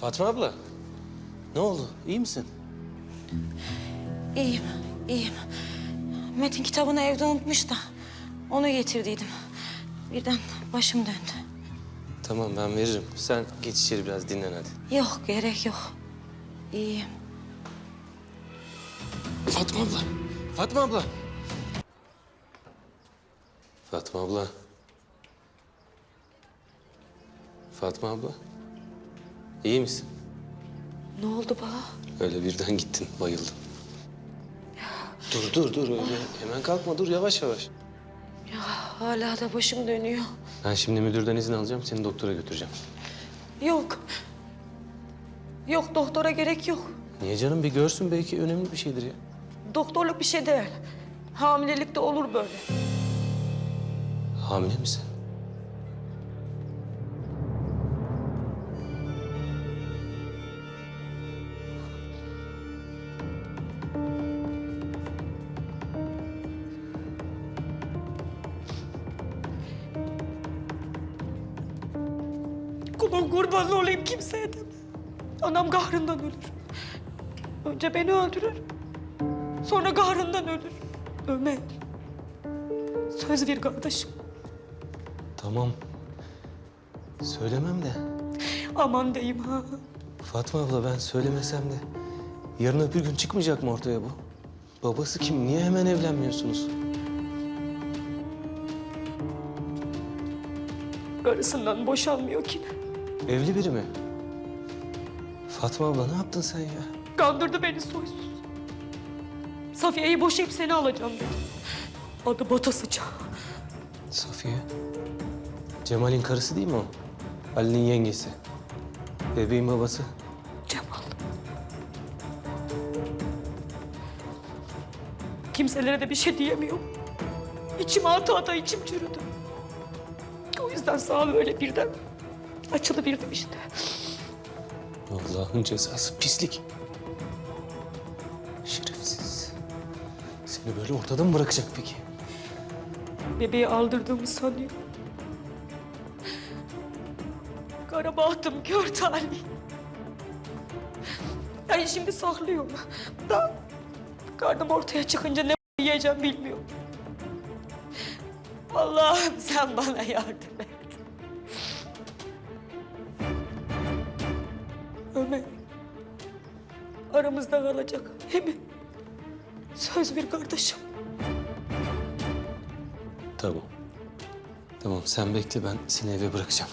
Fatma abla. Ne oldu? İyi misin? İyiyim, iyiyim. Metin kitabını evde unutmuş da onu getirdiydim. Birden başım döndü. Tamam ben veririm. Sen geç içeri biraz dinlen hadi. Yok, gerek yok. İyiyim. Fatma abla. Fatma abla. Fatma abla. Fatma abla. İyi misin? Ne oldu bana? Öyle birden gittin, bayıldın. Dur, dur, dur. Öyle hemen kalkma, dur yavaş yavaş. Ya hala da başım dönüyor. Ben şimdi müdürden izin alacağım, seni doktora götüreceğim. Yok. Yok, doktora gerek yok. Niye canım? Bir görsün belki önemli bir şeydir ya. Doktorluk bir şey değil. Hamilelikte olur böyle. Hamile misin? Kulun kurban olayım kimseye deme. Anam kahrından ölür. Önce beni öldürür. Sonra kahrından ölür. Ömer. Söz ver kardeşim. Tamam. Söylemem de. Aman deyim ha. Fatma abla ben söylemesem de yarın öbür gün çıkmayacak mı ortaya bu? Babası kim? Niye hemen evlenmiyorsunuz? Karısından boşanmıyor ki. Evli biri mi? Fatma abla ne yaptın sen ya? Kandırdı beni soysuz. Safiye'yi boşayıp seni alacağım dedi. Adı Batasıca. Safiye. Cemal'in karısı değil mi o? Ali'nin yengesi. Bebeğin babası. Cemal. Kimselere de bir şey diyemiyorum. İçim ata ata içim çürüdü. O yüzden sağ böyle birden açılıverdim işte. Allah'ın cezası pislik. Şerefsiz. Seni böyle ortada mı bırakacak peki? Bebeği aldırdığımı sanıyor. Kara bahtım kör talih. Yani şimdi saklıyorum. Da karnım ortaya çıkınca ne yiyeceğim bilmiyorum. Allah'ım sen bana yardım et. Ömer. Aramızda kalacak. Hemen. Söz ver kardeşim. Tamam. Tamam sen bekle ben seni eve bırakacağım.